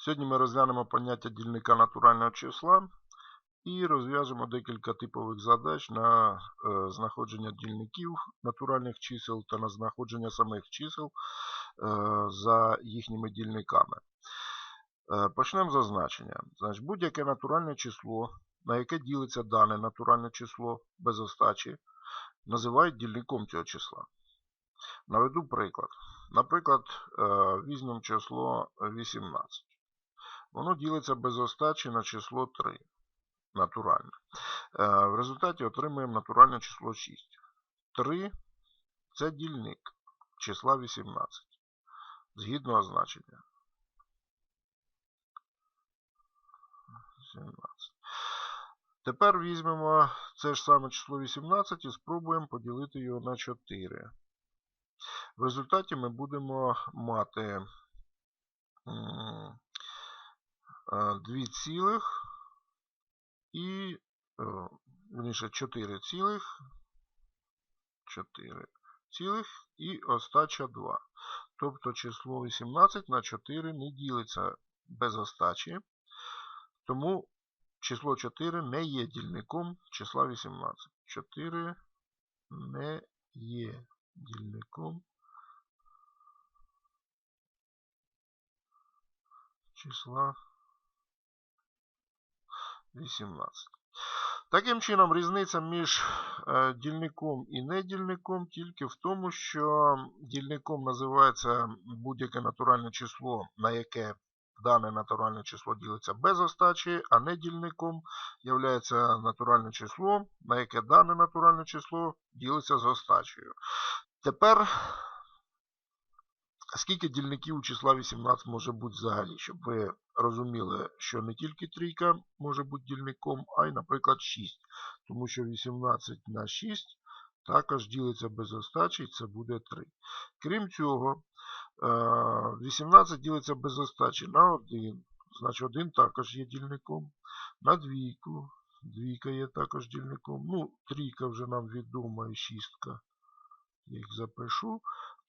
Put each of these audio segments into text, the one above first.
Сьогодні ми розглянемо поняття дільника натурального числа і розв'яжемо декілька типових задач на е, знаходження дільників натуральних чисел та на знаходження самих чисел е, за їхніми дільниками. Е, Почнемо з зазначення. Значить, будь-яке натуральне число, на яке ділиться дане натуральне число без остачі, називають дільником цього числа. Наведу приклад. Наприклад, візьмемо число 18. Воно ділиться без остачі на число 3. Натуральне. Е, В результаті отримаємо натуральне число 6. 3 це дільник числа 18. Згідно означення. 17. Тепер візьмемо це ж саме число 18 і спробуємо поділити його на 4. В результаті ми будемо мати 2 цілих і верніше 4 цілих 4 цілих і остача 2. Тобто число 18 на 4 не ділиться без остачі, тому число 4 не є дільником числа 18. 4 не є дільником числа 18. Таким чином, різниця між е, дільником і недільником тільки в тому, що дільником називається будь-яке натуральне число, на яке дане натуральне число ділиться без остачі, а недільником є натуральне число, на яке дане натуральне число ділиться з остачею. Тепер Скільки дільників у числа 18 може бути взагалі, щоб ви розуміли, що не тільки трійка може бути дільником, а й, наприклад, 6. Тому що 18 на 6 також ділиться без остачі, і це буде 3. Крім цього, 18 е, ділиться без остачі на 1. Значить 1 також є дільником. На двійку. Двійка є також дільником. Ну, трійка вже нам відома і шістка. Я їх запишу.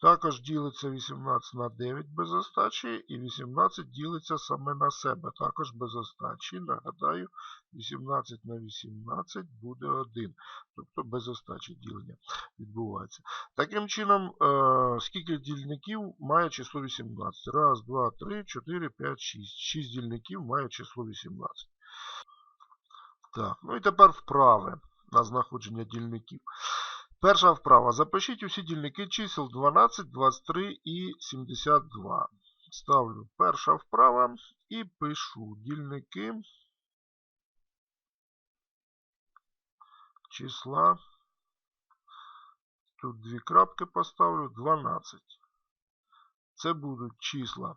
Також ділиться 18 на 9 без остачі, і 18 ділиться саме на себе, також без остачі. Нагадаю, 18 на 18 буде 1. Тобто без остачі ділення відбувається. Таким чином, е, скільки дільників має число 18? Раз, два, три, 4, 5, 6. 6 дільників має число 18. Так, ну і тепер вправи на знаходження дільників. Перша вправа. Запишіть усі дільники чисел 12, 23 і 72. Ставлю перша вправа і пишу дільники числа. Тут дві крапки поставлю 12. Це будуть числа.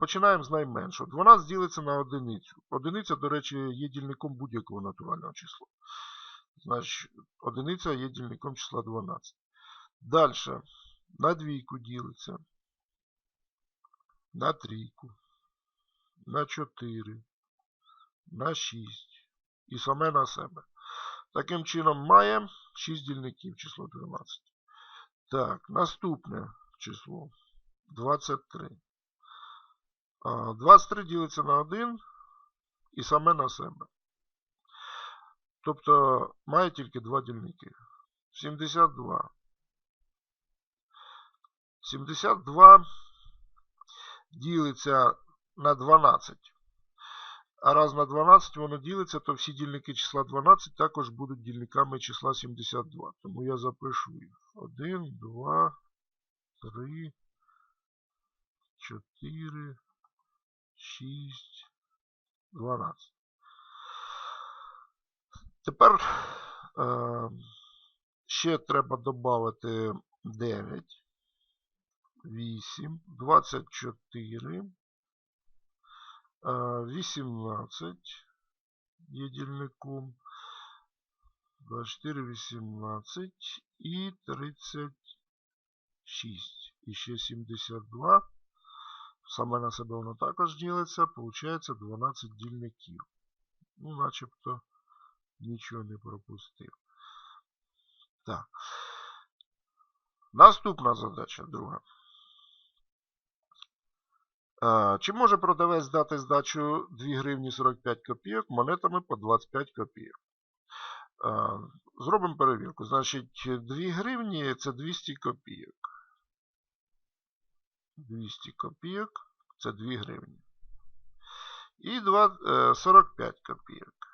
Починаємо з найменшого. 12 ділиться на одиницю. Одиниця, до речі, є дільником будь-якого натурального числа. Значить, одиниця є дільником числа 12. Далі. На двійку ділиться. На трійку. На 4. На 6. І саме на себе. Таким чином маємо 6 дільників число 12. Так, наступне число 23. 23 ділиться на 1 і саме на себе. Тобто має тільки два дільники. 72. 72 ділиться на 12. А раз на 12 воно ділиться, то всі дільники числа 12 також будуть дільниками числа 72. Тому я запишу їх. 1, 2, 3, 4, 6, 12. Тепер е, ще треба додати 9, 8, 24, 18 є дільником, 24, 18 і 36. І ще 72. Саме на себе воно також ділиться, виходить 12 дільників. Ну, начебто нічого не пропустив. Так. Наступна задача друга. Чи може продавець дати здачу 2 гривні 45 копійок монетами по 25 копійок? Зробимо перевірку. Значить, 2 гривні це 200 копійок. 200 копійок це 2 гривні. І 2, е, 45 копійок.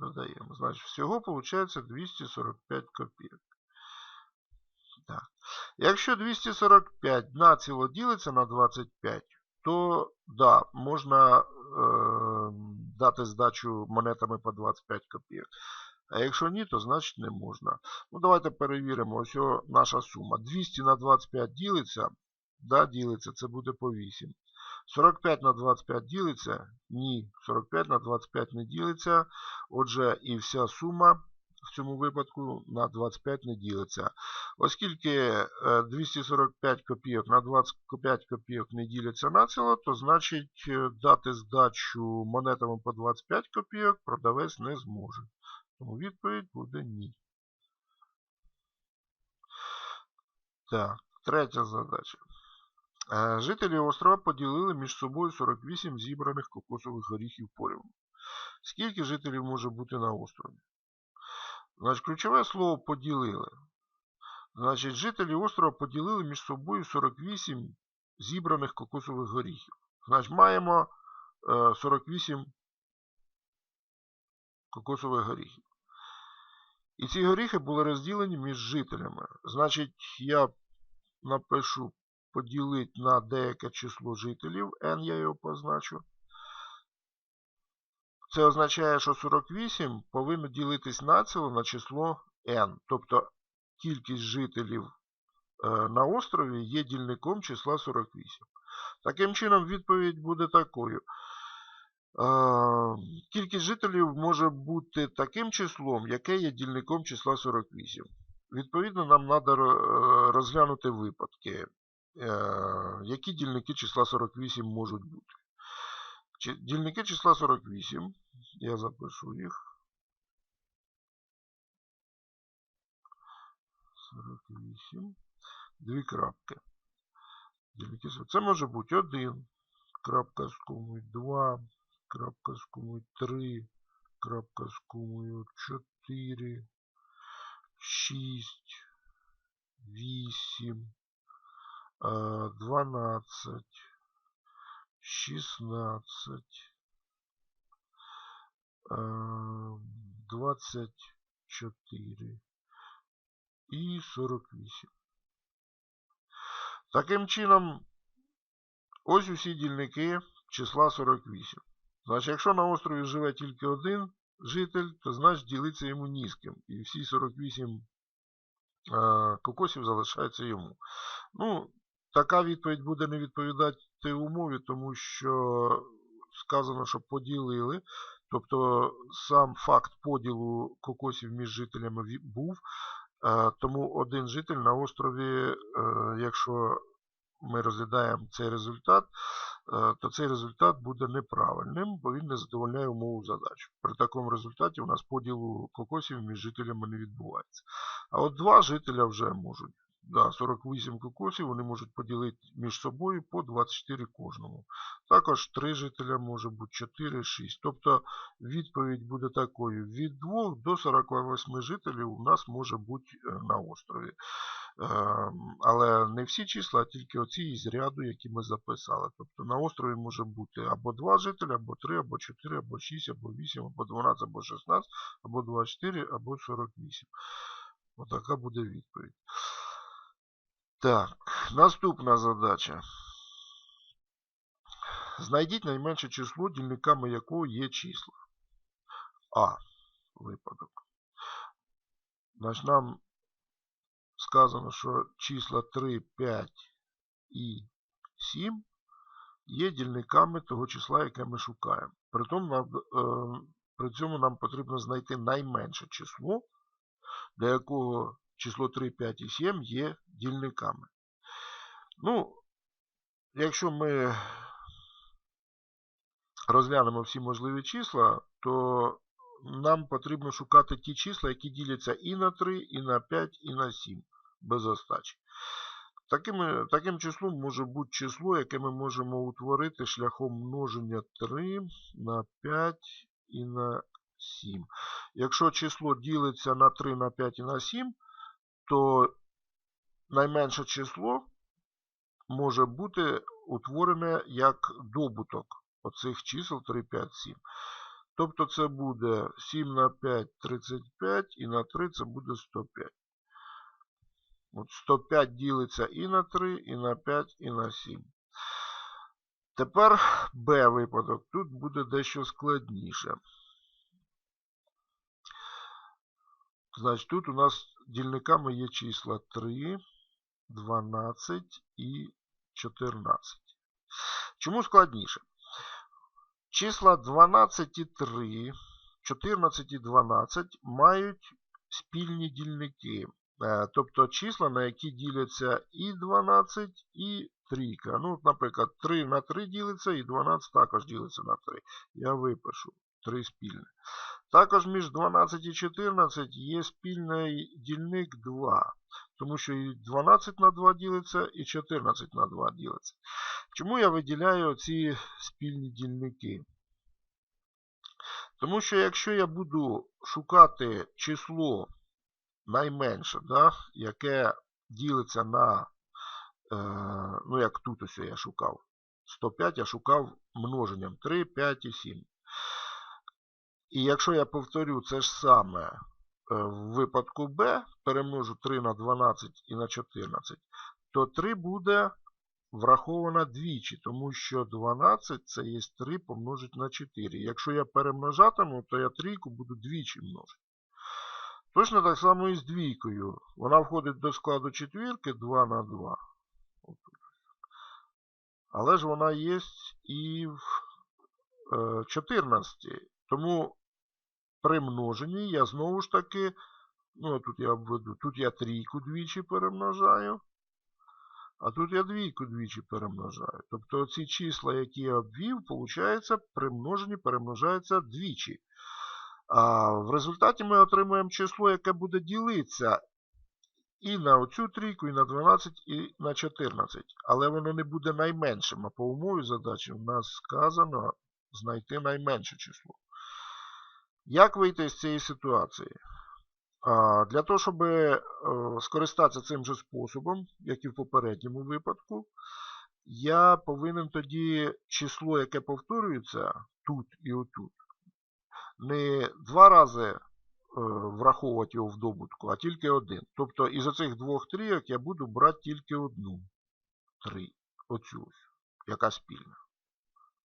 Додаємо. Значить, всього виходить 245 копійок. Так. Якщо 245 націло ділиться на 25, то да, можна е, дати здачу монетами по 25 копійок. А якщо ні, то значить не можна. Ну, Давайте перевіримо. Ось наша сума. 200 на 25 ділиться. Да, ділиться, це буде по 8. 45 на 25 ділиться? Ні. 45 на 25 не ділиться. Отже, і вся сума в цьому випадку на 25 не ділиться. Оскільки 245 копійок на 25 копійок не діляться націло, то значить дати здачу монетами по 25 копійок продавець не зможе. Тому відповідь буде ні. Так, третя задача. Жителі острова поділили між собою 48 зібраних кокосових горіхів порівну. Скільки жителів може бути на острові? Значить, ключове слово поділили. Значить, жителі острова поділили між собою 48 зібраних кокосових горіхів. Значить, маємо 48 кокосових горіхів. І ці горіхи були розділені між жителями. Значить, я напишу поділити на деяке число жителів, n я його позначу. Це означає, що 48 повинно ділитись націло на число n. Тобто кількість жителів на острові є дільником числа 48. Таким чином, відповідь буде такою. Кількість жителів може бути таким числом, яке є дільником числа 48. Відповідно, нам треба розглянути випадки, які дільники числа 48 можуть бути. Дільники числа 48. Я запишу їх. 48. Дві крапки. Дільники. Це може бути 1. Крапка з комою 2. Крапка з комою 3. Крапка з комою 4. 6. 8. 12. 16, 24 і 48. Таким чином, ось усі дільники числа 48. Значить, якщо на острові живе тільки один житель, то значить ділиться йому ні. І всі 48 кокосів залишаються йому. Ну, Така відповідь буде не відповідати умові, тому що сказано, що поділили. Тобто сам факт поділу кокосів між жителями був. Е, тому один житель на острові, е, якщо ми розглядаємо цей результат, е, то цей результат буде неправильним, бо він не задовольняє умову задачі. При такому результаті у нас поділу кокосів між жителями не відбувається. А от два жителя вже можуть да, 48 кокосів вони можуть поділити між собою по 24 кожному. Також 3 жителя може бути 4, 6. Тобто відповідь буде такою: від 2 до 48 жителів у нас може бути е, на острові. Ем, але не всі числа, а тільки оці із ряду, які ми записали. Тобто на острові може бути або 2 жителя, або 3, або 4, або 6, або 8, або 12, або 16, або 24, або 48. Отака буде відповідь. Так, наступна задача. Знайдіть найменше число, дільниками якого є числа. А. Випадок. Значить, нам сказано, що числа 3, 5 і 7 є дільниками того числа, яке ми шукаємо. При, е, при цьому нам потрібно знайти найменше число, для якого число 3, 5 і 7 є дільниками. Ну, якщо ми розглянемо всі можливі числа, то нам потрібно шукати ті числа, які діляться і на 3, і на 5, і на 7 без остачі. Таким, таким числом може бути число, яке ми можемо утворити шляхом множення 3 на 5 і на 7. Якщо число ділиться на 3, на 5 і на 7, то найменше число може бути утворене як добуток оцих чисел 3, 5, 7. Тобто це буде 7 на 5 35 і на 3 це буде 105. От 105 ділиться і на 3, і на 5, і на 7. Тепер Б випадок. Тут буде дещо складніше. Значить, тут у нас дільниками є числа 3, 12 і 14. Чому складніше? Числа 12 і 3, 14 і 12 мають спільні дільники. Е, тобто числа, на які діляться і 12, і 3. Ну, Наприклад, 3 на 3 ділиться, і 12 також ділиться на 3. Я випишу 3 спільне. Також між 12 і 14 є спільний дільник 2. Тому що і 12 на 2 ділиться, і 14 на 2 ділиться. Чому я виділяю ці спільні дільники? Тому що якщо я буду шукати число найменше, да, яке ділиться на, е, ну як тут ось я шукав, 105 я шукав множенням 3, 5 і 7. І якщо я повторю це ж саме е, в випадку b, перемножу 3 на 12 і на 14, то 3 буде враховано двічі, тому що 12 це є 3 помножить на 4. Якщо я перемножатиму, то я трійку буду двічі множити. Точно так само і з двійкою. Вона входить до складу четвірки 2 на 2. Але ж вона є і в 14. Е, тому при множенні я знову ж таки, ну тут я обведу, тут я трійку двічі перемножаю. А тут я двійку двічі перемножаю. Тобто ці числа, які я обвів, виходить, при множенні перемножаються двічі. А В результаті ми отримуємо число, яке буде ділитися і на оцю трійку, і на 12, і на 14. Але воно не буде найменшим. А по умові задачі в нас сказано знайти найменше число. Як вийти з цієї ситуації? Для того, щоб е, скористатися цим же способом, як і в попередньому випадку, я повинен тоді число, яке повторюється тут і отут, не два рази е, враховувати його в добутку, а тільки один. Тобто із оцих двох трійок я буду брати тільки одну. Три. Оцю, яка спільна.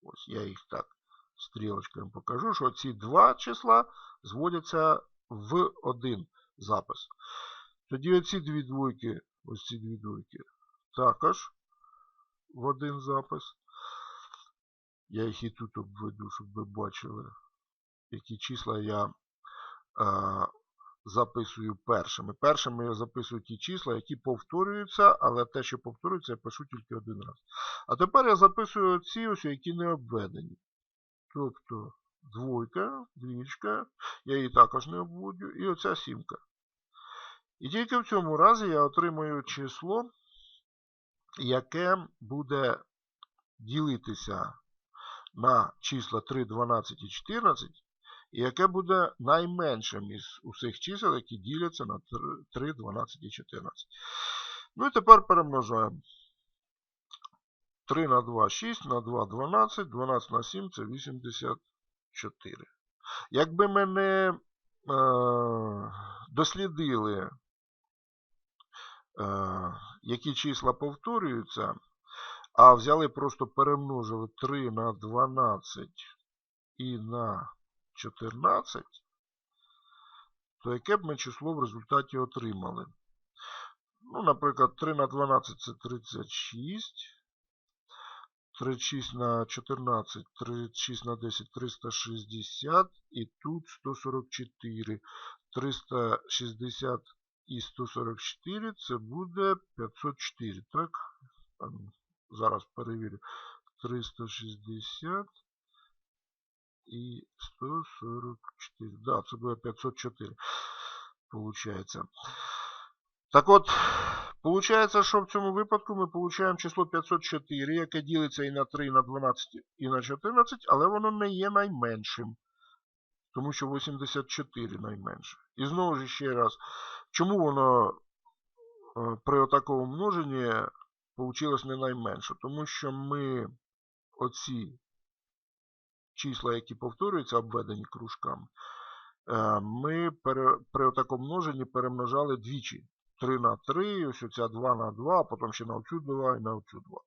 Ось я їх так стрілочкою покажу, що ці два числа зводяться в один запис. Тоді оці дві двойки, ось ці дві двойки, також в один запис. Я їх і тут обведу, щоб ви бачили які числа я е, записую першими. Першими я записую ті числа, які повторюються, але те, що повторюється, я пишу тільки один раз. А тепер я записую ці ось, які не обведені. Тобто двойка, двічка, я її також не обводю, і оця сімка. І тільки в цьому разі я отримую число, яке буде ділитися на числа 3, 12 і 14 і яке буде найменшим із усіх чисел, які діляться на 3, 12 і 14. Ну і тепер перемножаємо. 3 на 2 6, на 2 12, 12 на 7 це 84. Якби ми не е, дослідили, е, які числа повторюються, а взяли просто перемножили 3 на 12 і на 14, то яке б ми число в результаті отримали? Ну, Наприклад, 3 на 12 це 36. 36 на 14, 36 на 10, 360. І тут 144. 360 і 144 це буде 504. Так? Зараз перевірю. 360 і 144. Да, це буде 504. Получається. Так от, виходить, що в цьому випадку ми отримуємо число 504, яке ділиться і на 3, і на 12, і на 14, але воно не є найменшим. Тому що 84 найменше. І знову ж ще раз, чому воно е, при такому множенні вийшло не найменше? Тому що ми оці числа, які повторюються, обведені кружками, е, ми при такому множенні перемножали двічі. 3 на 3, ось оця 2 на 2, а потім ще на оцю 2 і на оцю 2.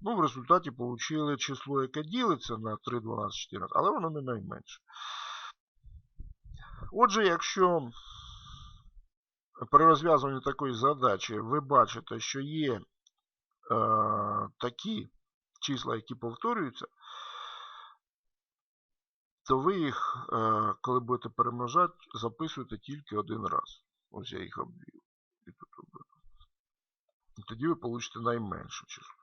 Ну, в результаті отримали число, яке ділиться на 3, 12, 14, але воно не найменше. Отже, якщо при розв'язуванні такої задачі ви бачите, що є е, такі числа, які повторюються, то ви їх, е, коли будете перемножати, записуєте тільки один раз. Ось я їх обвів. І тут. І тоді ви получите найменше число.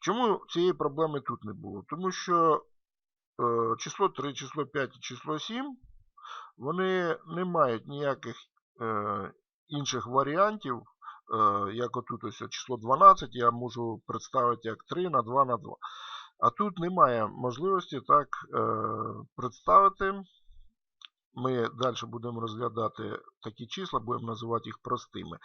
Чому цієї проблеми тут не було? Тому що е, число 3, число 5 і число 7 вони не мають ніяких е, інших варіантів, е, як отут ось число 12, я можу представити як 3 на 2 на 2. А тут немає можливості так е, представити. Ми далі будемо розглядати такі числа, будемо називати їх простими.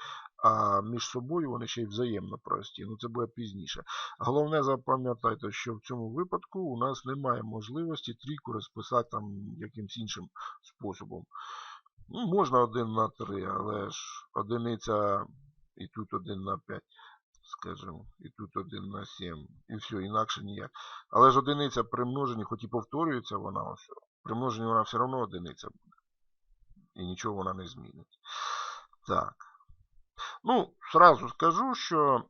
А між собою вони ще й взаємно прості. Ну це буде пізніше. Головне запам'ятайте, що в цьому випадку у нас немає можливості трійку розписати там якимось іншим способом. Ну, Можна 1 на 3, але ж одиниця і тут 1 на 5, скажімо, і тут 1 на 7, і все, інакше ніяк. Але ж одиниця при множенні, хоч і повторюється вона, ось, при множенні вона все одно одиниця буде. І нічого вона не змінить. Так. Ну, сразу скажу, що е,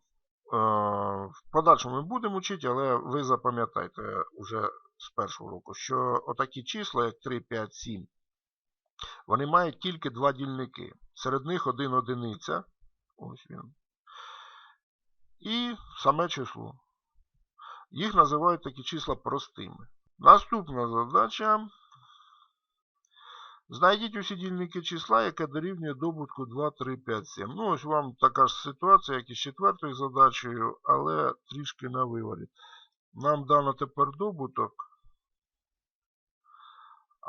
в подальшому ми будемо вчити, але ви запам'ятайте вже з першого року, що отакі числа, як 3, 5, 7, вони мають тільки два дільники. Серед них один одиниця. Ось він. І саме число. Їх називають такі числа простими. Наступна задача. Знайдіть усі дільники числа, яке дорівнює добутку 2, 3, 5, 7. Ну, ось вам така ж ситуація, як і з четвертою задачею, але трішки на виворі. Нам дано тепер добуток.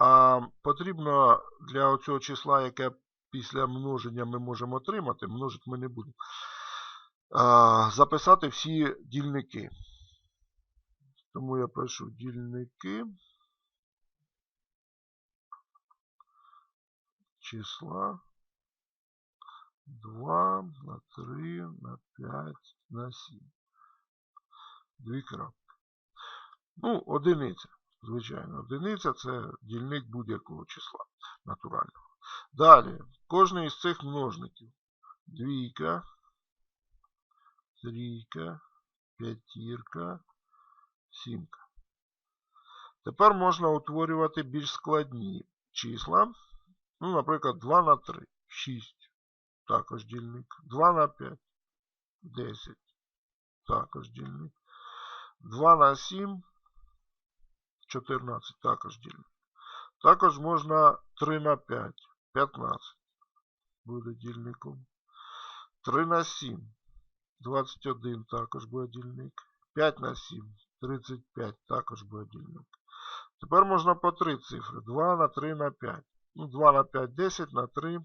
А потрібно для цього числа, яке після множення ми можемо отримати, множити ми не будемо, записати всі дільники. Тому я пишу дільники. числа 2 на 3 на 5 на 7. Дві крапки. Ну, одиниця. Звичайно, одиниця це дільник будь-якого числа натурального. Далі, кожний із цих множників. Двійка, трійка, п'ятірка, сімка. Тепер можна утворювати більш складні числа. Ну, наприклад, 2 на 3, 6. Також дільник. 2 на 5, 10. Також дільник. 2 на 7, 14. Також дільник. Також можна 3 на 5, 15. Буде дільником. 3 на 7, 21. Також буде дільник. 5 на 7, 35. Також буде дільник. Тепер можна по 3 цифри. 2 на 3 на 5. Ну, 2 на 5, 10 на 3,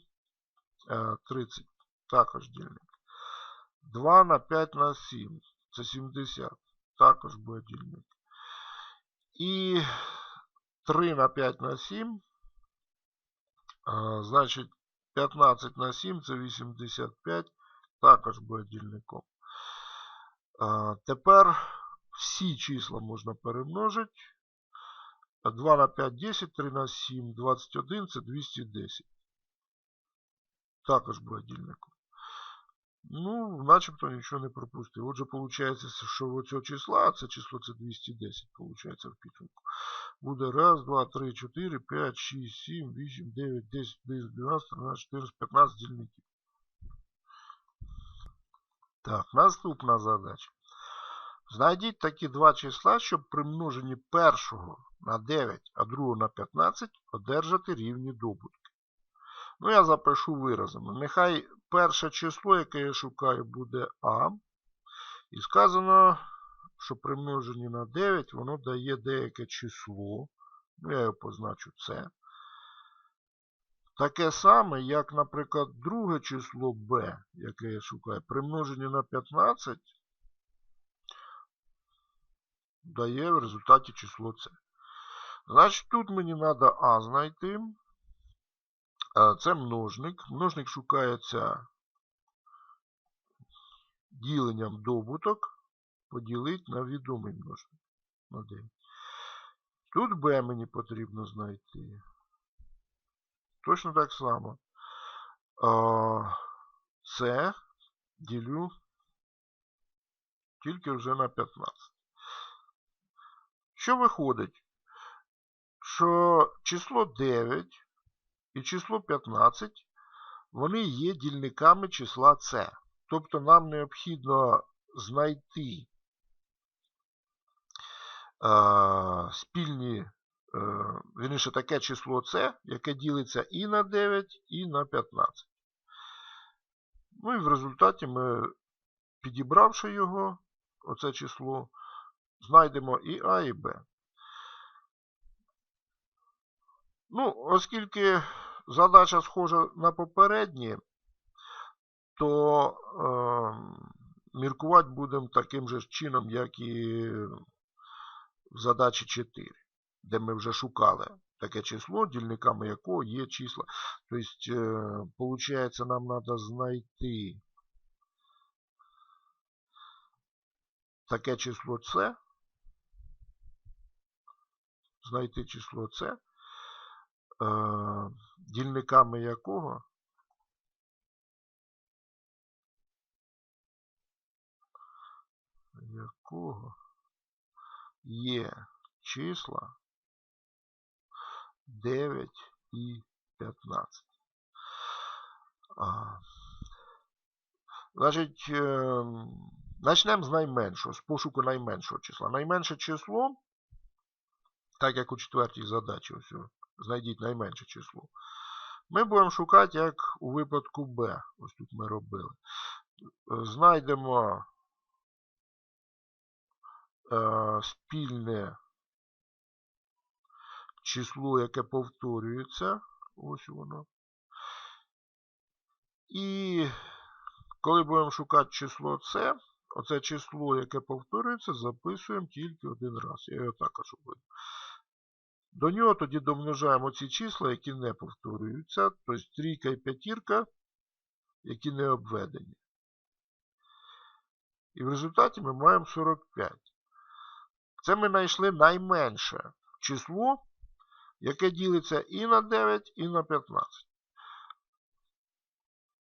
30. Е, також дільник. 2 на 5 на 7. Це 70. Також буде дільник. І 3 на 5 на 7. Значить, 15 на 7 це 85. Також буде дільником. Тепер всі числа можна перемножити. 2 на 5 10, 3 на 7, 21 це 210. Також буде дільником. Ну, начебто нічого не пропустив. Отже, виходить, що цього числа, це число це 210, виходить, в підсумку. Буде 1, 2, 3, 4, 5, 6, 7, 8, 9, 10, 11, 12, 13, 14, 15 дільників. Так, наступна задача. Знайдіть такі два числа, щоб при множенні першого на 9, а другого на 15 одержати рівні добутки. Ну, я запишу виразами. Нехай перше число, яке я шукаю, буде А. І сказано, що при множенні на 9 воно дає деяке число. Ну, я його позначу С. Таке саме, як, наприклад, друге число b, яке я шукаю, при множенні на 15 дає в результаті число С. Значить, тут мені треба А знайти. Це множник. Множник шукається діленням добуток. Поділити на відомий множник. На 9. Тут b мені потрібно знайти. Точно так само. Це ділю тільки вже на 15. Що виходить? Що число 9 і число 15, вони є дільниками числа С. Тобто нам необхідно знайти е, спільні Е, вірніше, таке число С, яке ділиться і на 9, і на 15. Ну і в результаті ми, підібравши його, оце число, знайдемо і А, і Б. Ну, оскільки задача схожа на попередні, то е, міркувати будемо таким же чином, як і в задачі 4 де ми вже шукали таке число, дільниками якого є числа. Тобто, виходить, нам треба знайти таке число С, знайти число С, е, дільниками якого якого є числа 9 і 15. А, Значить, почнемо з найменшого, з пошуку найменшого числа. Найменше число, так як у четвертій задачі, ось, знайдіть найменше число. Ми будемо шукати, як у випадку B. Ось тут ми робили. Знайдемо е, спільне число, яке повторюється. Ось воно. І коли будемо шукати число С, оце число, яке повторюється, записуємо тільки один раз. Я його також обведу. До нього тоді домножаємо ці числа, які не повторюються, тобто трійка і п'ятірка, які не обведені. І в результаті ми маємо 45. Це ми знайшли найменше число, яке ділиться і на 9, і на 15.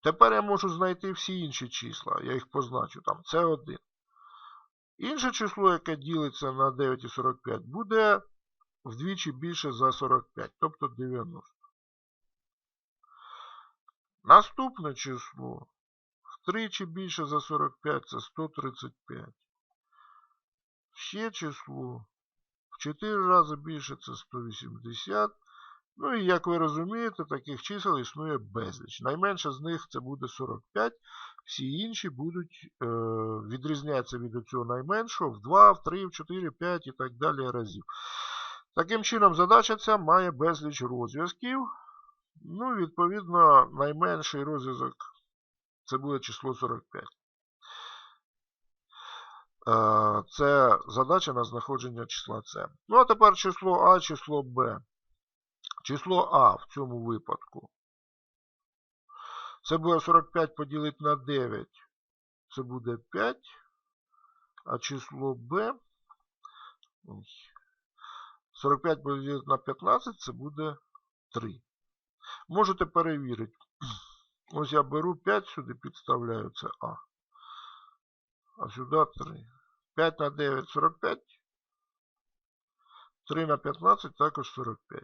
Тепер я можу знайти всі інші числа. Я їх позначу там. Це 1. Інше число, яке ділиться на 9 і 45, буде вдвічі більше за 45, тобто 90. Наступне число втричі більше за 45 це 135. Ще число в 4 рази більше це 180. Ну і як ви розумієте, таких чисел існує безліч. Найменше з них це буде 45. Всі інші будуть е, відрізняться від цього найменшого в 2, в 3, в 4, 5 і так далі разів. Таким чином, задача ця має безліч розв'язків. Ну, відповідно, найменший розв'язок це буде число 45. Е, це задача на знаходження числа С. Ну, а тепер число А, число Б. Число А в цьому випадку. Це буде 45 поділити на 9. Це буде 5. А число Б. 45 поділити на 15 це буде 3. Можете перевірити. Ось я беру 5 сюди, підставляю це А а сюди 3. 5 на 9 45. 3 на 15 також 45.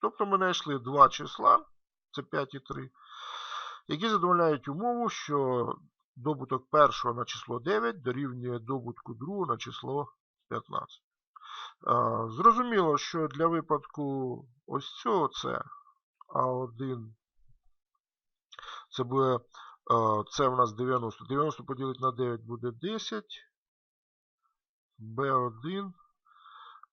Тобто ми знайшли два числа, це 5 і 3, які задовольняють умову, що добуток першого на число 9 дорівнює добутку другого на число 15. Зрозуміло, що для випадку ось цього це А1. Це буде, це у нас 90. 90 поділити на 9 буде 10. Б1.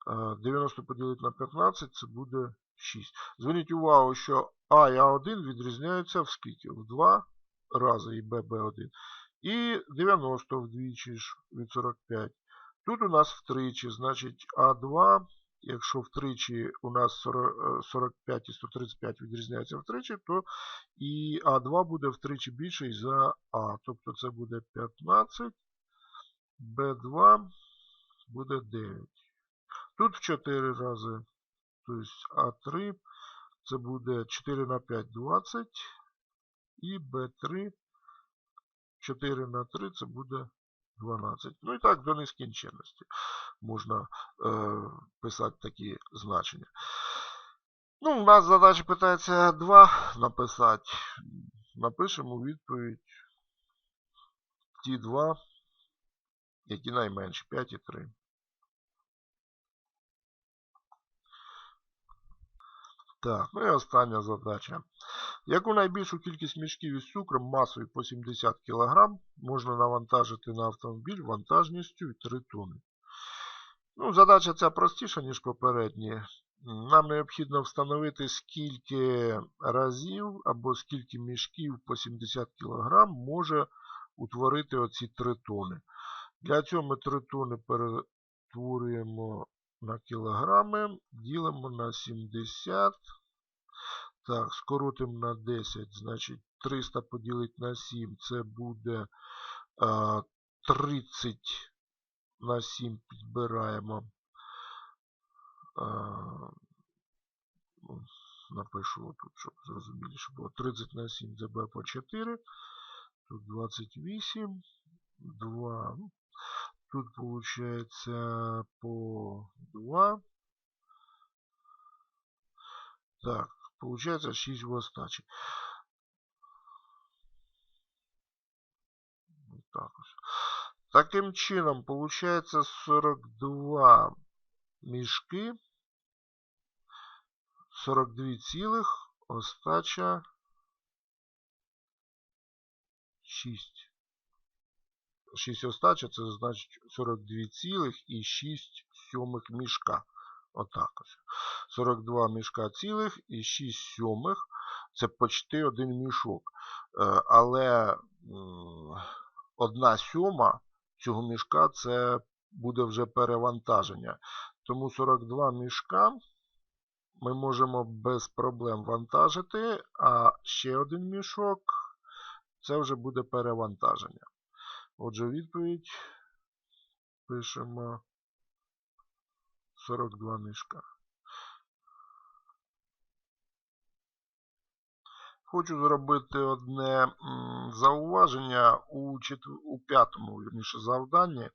е, 90 поділити на 15 це буде 6. Зверніть увагу, що А і А1 відрізняються в скільки? В 2 рази і Б, Б1. І 90 вдвічі ж від 45. Тут у нас втричі, значить А2, якщо втричі у нас 40, е, 45 і 135 відрізняються втричі, то і А2 буде втричі більший за А. Тобто це буде 15, Б2 буде 9. Тут в 4 рази, тобто А3, це буде 4 на 5 20. І Б3 4 на 3 це буде 12. Ну і так до нескінченності можна е, писати такі значення. Ну, у нас задача питається 2 написати. Напишемо відповідь ті 2, які найменші, 5 і 3. Так, ну і остання задача. Яку найбільшу кількість мішків із цукром масою по 70 кг можна навантажити на автомобіль вантажністю 3 тонни? Ну, Задача ця простіша, ніж попередні. Нам необхідно встановити, скільки разів або скільки мішків по 70 кг може утворити оці 3 тони. Для цього ми 3 тони перетворюємо на кілограми, ділимо на 70. Так, скоротимо на 10, значить 300 поділити на 7, це буде а, 30 на 7 підбираємо. Ну, напишу тут, щоб зрозуміліше було. 30 на 7 це b по 4. Тут 28, 2. Тут получается по 2. Так, получается 6 в остачі. Так, ось. Таким чином, получается 42 мішки. 42 цілих, остача 6. 6 остача, це значить 42 цілих і 6 сьомих мішка. Отак ось. 42 мішка цілих і 6 сьомих. Це почти один мішок. Е, Але одна сьома цього мішка це буде вже перевантаження. Тому 42 мішка ми можемо без проблем вантажити, а ще один мішок це вже буде перевантаження. Отже, відповідь пишемо 42 мішка. Хочу зробити одне зауваження у четв... у п'ятому вірніше, завданні.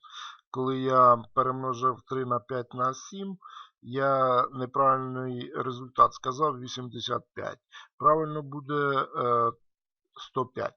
Коли я перемножив 3 на 5 на 7, я неправильний результат сказав 85. Правильно буде е, 105.